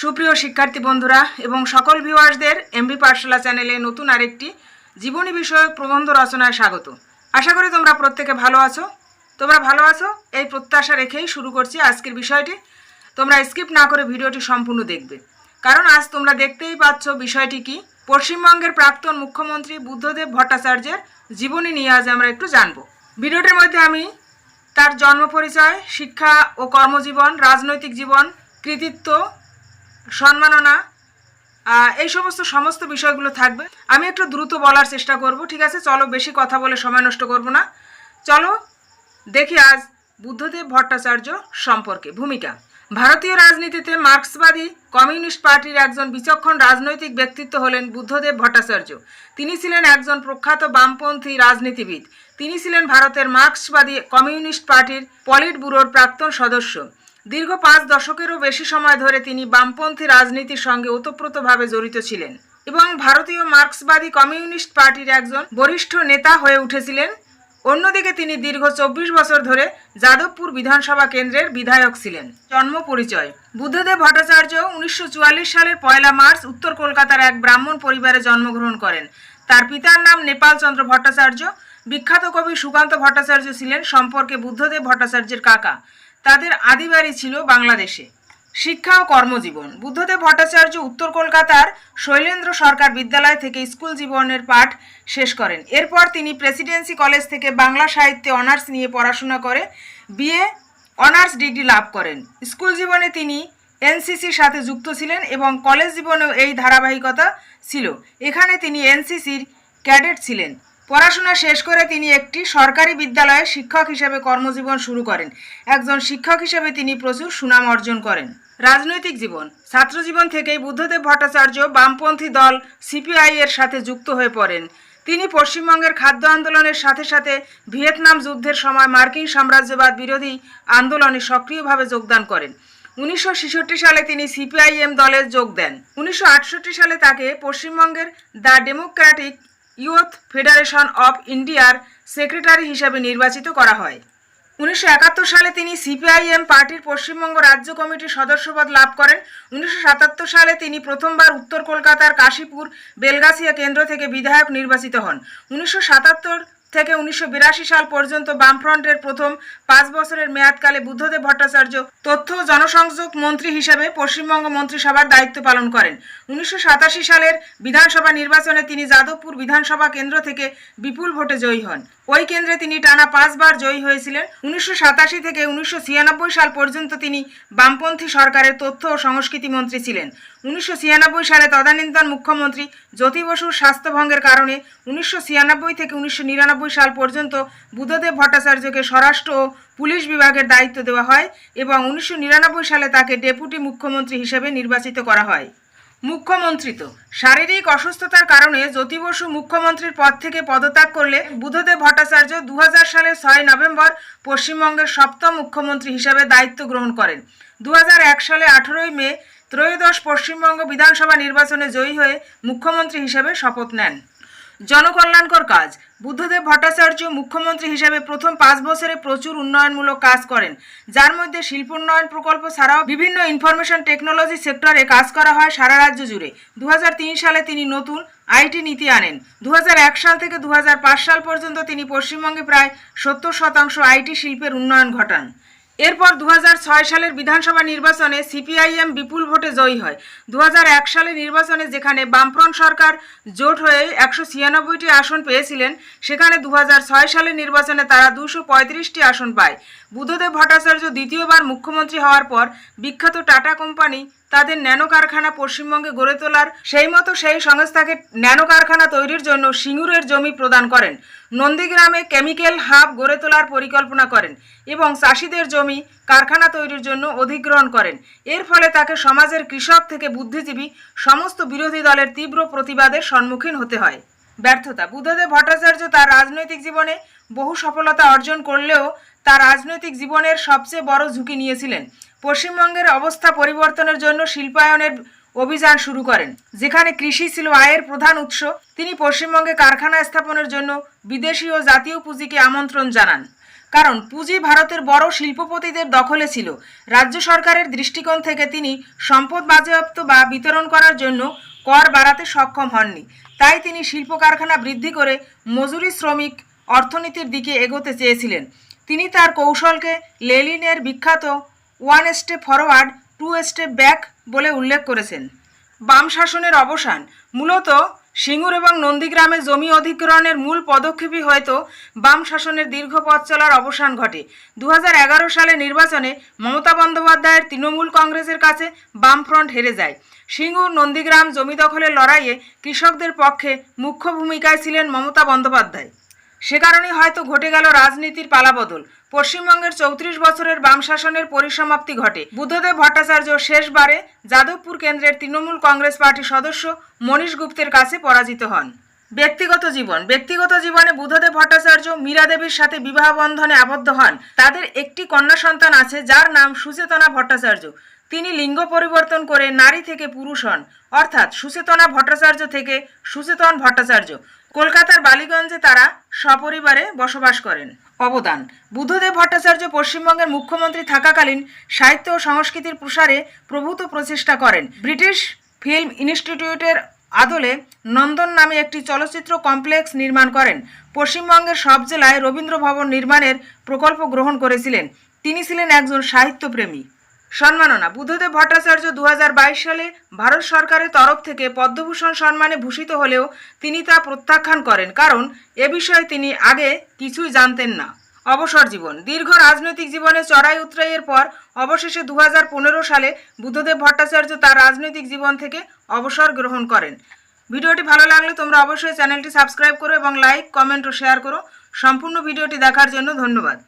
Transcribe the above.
সুপ্রিয় শিক্ষার্থী বন্ধুরা এবং সকল ভিউয়ার্সদের এমবি পাঠশালা চ্যানেলে নতুন আরেকটি জীবনী বিষয়ক প্রবন্ধ রচনায় স্বাগত। আশা করি তোমরা প্রত্যেকে ভালো আছো। তোমরা ভালো আছো? এই প্রত্যাশা রেখেই শুরু করছি আজকের বিষয়টি। তোমরা স্কিপ না করে ভিডিওটি সম্পূর্ণ দেখবে। কারণ আজ তোমরা দেখতেই পাচ্ছ বিষয়টি কি? পশ্চিমবঙ্গের প্রাক্তন মুখ্যমন্ত্রী বুদ্ধদেব ভট্টাচার্যের জীবনী নিয়ে আজ আমরা একটু জানব। ভিডিওটির মধ্যে আমি তার জন্ম পরিচয়, শিক্ষা ও কর্মজীবন, রাজনৈতিক জীবন, কৃতিত্ব সম্মাননা এই সমস্ত সমস্ত বিষয়গুলো থাকবে। আমি একটু দ্রুত বলার চেষ্টা করব, ঠিক আছে? চলো, বেশি কথা বলে সময় নষ্ট করব না। চলো, দেখি আজ বুদ্ধদেব ভট্টাচার্য সম্পর্কে ভূমিকা। ভারতীয় রাজনীতিতে মার্ক্সবাদী কমিউনিস্ট পার্টির একজন বিচক্ষণ রাজনৈতিক ব্যক্তিত্ব হলেন বুদ্ধদেব ভট্টাচার্য। তিনি ছিলেন একজন প্রখ্যাত বামপন্থী রাজনীতিবিদ। তিনি ছিলেন ভারতের মার্ক্সবাদী কমিউনিস্ট পার্টির পলিট ব্যুরোর প্রাক্তন সদস্য। দীর্ঘ পাঁচ দশকেরও বেশি সময় ধরে তিনি বামপন্থী রাজনীতির সঙ্গে ওতপ্রোতভাবে জড়িত ছিলেন এবং ভারতীয় মার্ক্সবাদী কমিউনিস্ট পার্টির একজন বরিষ্ঠ নেতা হয়ে উঠেছিলেন। অন্যদিকে তিনি দীর্ঘ চব্বিশ বছর ধরে যাদবপুর বিধানসভা কেন্দ্রের বিধায়ক ছিলেন। জন্ম পরিচয়। বুদ্ধদেব ভট্টাচার্য উনিশশো চুয়াল্লিশ সালের পয়লা মার্চ উত্তর কলকাতার এক ব্রাহ্মণ পরিবারে জন্মগ্রহণ করেন। তার পিতার নাম নেপাল চন্দ্র ভট্টাচার্য। বিখ্যাত কবি সুকান্ত ভট্টাচার্য ছিলেন সম্পর্কে বুদ্ধদেব ভট্টাচার্যের কাকা। তাদের আদিবাড়ি ছিল বাংলাদেশে। শিক্ষা ও কর্মজীবন। বুদ্ধদেব ভট্টাচার্য উত্তর কলকাতার শৈলেন্দ্র সরকার বিদ্যালয় থেকে স্কুল জীবনের পাঠ শেষ করেন। এরপর তিনি প্রেসিডেন্সি কলেজ থেকে বাংলা সাহিত্যে অনার্স নিয়ে পড়াশোনা করে বিএ, অনার্স ডিগ্রি লাভ করেন। স্কুল জীবনে তিনি এনসিসির সাথে যুক্ত ছিলেন এবং কলেজ জীবনেও এই ধারাবাহিকতা ছিল। এখানে তিনি এনসিসির ক্যাডেট ছিলেন। পড়াশোনা শেষ করে তিনি একটি সরকারি বিদ্যালয়ে শিক্ষক হিসেবে কর্মজীবন শুরু করেন। একজন শিক্ষক হিসেবে তিনি প্রচুর সুনাম অর্জন করেন। রাজনৈতিক জীবন ছাত্রজীবন থেকেই বুদ্ধদেব ভট্টাচার্য বামপন্থী দল সিপিআই এর সাথে যুক্ত হয়ে পড়েন। তিনি পশ্চিমবঙ্গের খাদ্য আন্দোলনের সাথে সাথে ভিয়েতনাম যুদ্ধের সময় মার্কিন সাম্রাজ্যবাদ বিরোধী আন্দোলনে সক্রিয়ভাবে যোগদান করেন। উনিশশো ছেষট্টি সালে তিনি সিপিআইএম দলে যোগ দেন। উনিশশো আটষট্টি সালে তাকে পশ্চিমবঙ্গের the democratic youth federation of ইন্ডিয়ার সেক্রেটারি হিসাবে নির্বাচিত করা হয়। উনিশশো একাত্তর সালে তিনি সিপিআইএম পার্টির পশ্চিমবঙ্গ রাজ্য কমিটির সদস্যপদ লাভ করেন। উনিশশো সাতাত্তর সালে তিনি প্রথমবার উত্তর কলকাতার কাশীপুর বেলগাছিয়া কেন্দ্র থেকে বিধায়ক নির্বাচিত হন। উনিশশো সাতাত্তর থেকে উনিশশো বিরাশি সাল পর্যন্ত বামফ্রন্টের প্রথম পাঁচ বছরের মেয়াদকালে বুদ্ধদেব ভট্টাচার্য তথ্য জনসংযোগ মন্ত্রী হিসেবে পশ্চিমবঙ্গ মন্ত্রিসভার দায়িত্ব পালন করেন। উনিশশো সাতাশি সালের বিধানসভা নির্বাচনে তিনি যাদবপুর বিধানসভা কেন্দ্র থেকে বিপুল ভোটে জয়ী হন। ওই কেন্দ্রে তিনি টানা পাঁচবার জয়ী হয়েছিলেন। উনিশশো সাতাশি থেকে উনিশশো ছিয়ানব্বই সাল পর্যন্ত তিনি বামপন্থী সরকারের তথ্য ও সংস্কৃতি মন্ত্রী ছিলেন। উনিশশো ছিয়ানব্বই সালে তদানীন্তন মুখ্যমন্ত্রী জ্যোতি বসুর স্বাস্থ্যভঙ্গের কারণে উনিশশো ছিয়ানব্বই থেকে উনিশশো নিরানব্বই সাল পর্যন্ত বুদ্ধদেব ভট্টাচার্যকে স্বরাষ্ট্র ও পুলিশ বিভাগের দায়িত্ব দেওয়া হয় এবং উনিশশো নিরানব্বই সালে তাকে ডেপুটি মুখ্যমন্ত্রী হিসেবে নির্বাচিত করা হয়। মুখ্যমন্ত্রিত্ব শারীরিক অসুস্থতার কারণে জ্যোতি বসু মুখ্যমন্ত্রীর পদ থেকে পদত্যাগ করলে বুধদেব ভট্টাচার্য দু সালের ছয় নভেম্বর পশ্চিমবঙ্গের সপ্তম মুখ্যমন্ত্রী হিসাবে দায়িত্ব গ্রহণ করেন। দু হাজার এক সালে আঠেরোই মে ত্রয়োদশ পশ্চিমবঙ্গ বিধানসভা নির্বাচনে জয়ী হয়ে মুখ্যমন্ত্রী হিসেবে শপথ নেন। জনকল্যাণকর কাজ। বুদ্ধদেব ভট্টাচার্য মুখ্যমন্ত্রী হিসেবে প্রথম পাঁচ বছরে প্রচুর উন্নয়নমূলক কাজ করেন। যার মধ্যে শিল্পোন্নয়ন প্রকল্প ছাড়াও বিভিন্ন ইনফরমেশন টেকনোলজি সেক্টরে কাজ করা হয় সারা রাজ্য জুড়ে। দু হাজার তিন সালে তিনি নতুন আইটি নীতি আনেন। দু হাজার এক সাল থেকে দু হাজার পাঁচ সাল পর্যন্ত তিনি পশ্চিমবঙ্গে প্রায় সত্তর শতাংশ আইটি শিল্পের উন্নয়ন ঘটান। এরপর দু হাজার ছয় সালের বিধানসভা নির্বাচনে সিপিআইএম বিপুল ভোটে জয়ী হয়। দু সালে নির্বাচনে যেখানে বামফ্রন্ট সরকার জোট হয়ে একশো ছিয়ানব্বইটি আসন পেয়েছিলেন, সেখানে দু হাজার ছয় সালের নির্বাচনে তারা দুশো পঁয়ত্রিশটি আসন পায়। বুদ্ধদেব ভট্টাচার্য দ্বিতীয়বার মুখ্যমন্ত্রী হওয়ার পর বিখ্যাত টাটা কোম্পানি তাদের ন্যানো কারখানা পশ্চিমবঙ্গে গড়ে তোলার সেই মতো সেই সংস্থাকে ন্যানো কারখানা তৈরির জন্য সিঙ্গুরের জমি প্রদান করেন। নন্দীগ্রামে কেমিক্যাল হাব গড়ে তোলার পরিকল্পনা করেন এবং চাষিদের জমি কারখানা তৈরির জন্য অধিগ্রহণ করেন। এর ফলে তাকে সমাজের কৃষক থেকে বুদ্ধিজীবী সমস্ত বিরোধী দলের তীব্র প্রতিবাদের সম্মুখীন হতে হয়। ব্যর্থতা, বুদ্ধদেব ভট্টাচার্য তার রাজনৈতিক জীবনে বহু সফলতা অর্জন করলেও তার রাজনৈতিক জীবনের সবচেয়ে বড় ঝুঁকি নিয়েছিলেন। পশ্চিমবঙ্গের অবস্থা পরিবর্তনের জন্য শিল্পায়নের অভিযান শুরু করেন, যেখানে কৃষি ছিল আয়ের প্রধান উৎস। তিনি পশ্চিমবঙ্গে কারখানা স্থাপনের জন্য বিদেশি ও জাতীয় পুঁজিকে আমন্ত্রণ জানান। কারণ, পুঁজি ভারতের বড় শিল্পপতিদের দখলে ছিল। রাজ্য সরকারের দৃষ্টিকোণ থেকে তিনি সম্পদ বাজেয়াপ্ত বা বিতরণ করার জন্য কর বাড়াতে সক্ষম হননি। তাই তিনি শিল্প কারখানা বৃদ্ধি করে মজুরি শ্রমিক অর্থনীতির দিকে এগোতে চেয়েছিলেন। তিনি তার কৌশলকে লেলিনের বিখ্যাত one step forward, two step back বলে উল্লেখ করেছেন। বাম শাসনের অবসান, মূলত সিঙ্গুর এবং নন্দীগ্রামে জমি অধিগ্রহণের মূল পদক্ষেপই হয়তো বাম শাসনের দীর্ঘ পথ চলার অবসান ঘটে। দু সালে নির্বাচনে মমতা বন্দ্যোপাধ্যায়ের তৃণমূল কংগ্রেসের কাছে বামফ্রন্ট হেরে যায়। সিঙ্গুর নন্দীগ্রাম জমি দখলের লড়াইয়ে কৃষকদের পক্ষে মুখ্য ভূমিকায় ছিলেন মমতা বন্দ্যোপাধ্যায়। সে কারণেই হয়তো ঘটে গেল রাজনীতির পালাবদল। পশ্চিমবঙ্গের চৌত্রিশ বছরের বাম শাসনের পরিসমাপ্তি ঘটে। বুদ্ধদেব ভট্টাচার্য শেষবারে যাদবপুর কেন্দ্রের তৃণমূল কংগ্রেস পার্টির সদস্য মনীশ গুপ্তের কাছে পরাজিত হন। ব্যক্তিগত জীবন। ব্যক্তিগত জীবনে বুদ্ধদেব ভট্টাচার্য মীরা দেবীর সাথে বিবাহ বন্ধনে আবদ্ধ হন। তাদের একটি কন্যা সন্তান আছে, যার নাম সুচেতনা ভট্টাচার্য। তিনি লিঙ্গ পরিবর্তন করে নারী থেকে পুরুষ হন। অর্থাৎ সুচেতনা ভট্টাচার্য থেকে সুচেতন ভট্টাচার্য। কলকাতার বালিগঞ্জে তারা সপরিবারে বসবাস করেন। অবদান। বুদ্ধদেব ভট্টাচার্য পশ্চিমবঙ্গের মুখ্যমন্ত্রী থাকাকালীন সাহিত্য ও সংস্কৃতির প্রসারে প্রভূত প্রচেষ্টা করেন। ব্রিটিশ ফিল্ম ইনস্টিটিউটের আদলে নন্দন নামে একটি চলচ্চিত্র কমপ্লেক্স নির্মাণ করেন। পশ্চিমবঙ্গের সব জেলায় রবীন্দ্র ভবন নির্মাণের প্রকল্প গ্রহণ করেছিলেন। তিনি ছিলেন একজন সাহিত্যপ্রেমী। সম্মাননা। বুদ্ধদেব ভট্টাচার্য দু হাজার বাইশ সালে ভারত সরকারের তরফ থেকে পদ্মভূষণ সম্মানে ভূষিত হলেও তিনি তা প্রত্যাখ্যান করেন। কারণ, এ বিষয়ে তিনি আগে কিছুই জানতেন না। অবসর জীবন। দীর্ঘ রাজনৈতিক জীবনে চড়াই উতরাইয়ের পর অবশেষে দু হাজার পনেরো সালে বুদ্ধদেব ভট্টাচার্য তার রাজনৈতিক জীবন থেকে অবসর গ্রহণ করেন। ভিডিওটি ভালো লাগলে তোমরা অবশ্যই চ্যানেলটি সাবস্ক্রাইব করো এবং লাইক, কমেন্ট ও শেয়ার করো। সম্পূর্ণ ভিডিওটি দেখার জন্য ধন্যবাদ।